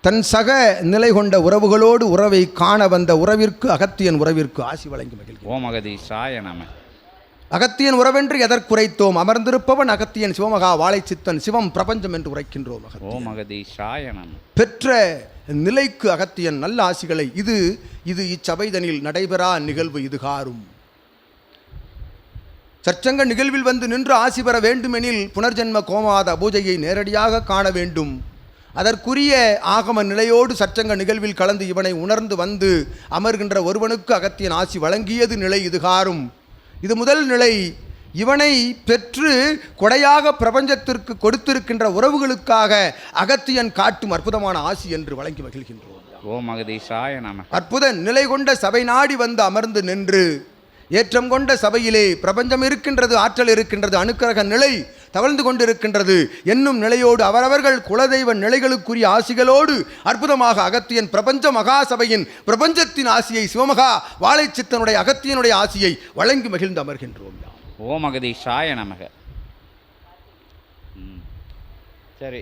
தன் சக நிலை கொண்ட உறவுகளோடு உறவை காண வந்த உறவிற்கு அகத்தியன் உறவிற்கு ஆசி வழங்கி மகிழ்கிறேன். ஓம் அகதீஷாய நம. அகத்தியன் உறவென்று எதற்குரைத்தோம்? அமர்ந்திருப்பவன் அகத்தியன் சிவமகா வாழைச்சித்தன் சிவம் பிரபஞ்சம் என்று உரைக்கின்றோம். ஓம் அகதீஷாய நம. பெற்ற நிலைக்கு அகத்தியன் நல்ல ஆசிகளை இது இது இச்சபைதனில் நடைபெறா நிகழ்வு இதுகாரும் சற்சங்க நிகழ்வில் வந்து நின்று ஆசி பெற வேண்டுமெனில் புனர்ஜென்ம கோமாத பூஜையை நேரடியாக காண வேண்டும். அதற்குரிய ஆகம நிலையோடு சற்சங்க நிகழ்வில் கலந்து இவனை உணர்ந்து வந்து அமர்கின்ற ஒருவனுக்கு அகத்தியன் ஆசி வழங்கியது நிலை இதுகாரும் இது முதல் நிலை. இவனை பெற்று கொடையாக பிரபஞ்சத்திற்கு கொடுத்திருக்கின்ற உறவுகளுக்காக அகத்தியன் காட்டும் அற்புதமான ஆசி என்று வழங்கி மகிழ்கின்றோம். ஓம் அகதீஷாய நம. அற்புத நிலை கொண்ட சபை நாடி வந்து அமர்ந்து நின்று ஏற்றம் கொண்ட சபையிலே பிரபஞ்சம் இருக்கின்றது ஆற்றல் இருக்கின்றது அணுக்கரக நிலை தவழ்ந்து கொண்டிருக்கின்றது என்னும் நிலையோடு அவரவர்கள் குலதெய்வ நிலைகளுக்குரிய ஆசிகளோடு அற்புதமாக அகத்தியன் பிரபஞ்ச மகா சபையின் பிரபஞ்சத்தின் ஆசியை சிவமகா வாழைச்சித்தனுடைய அகத்தியனுடைய ஆசியை வழங்கி மகிழ்ந்து அமர்கின்றோம் ஓம் அகதீஷாய நமக. சரி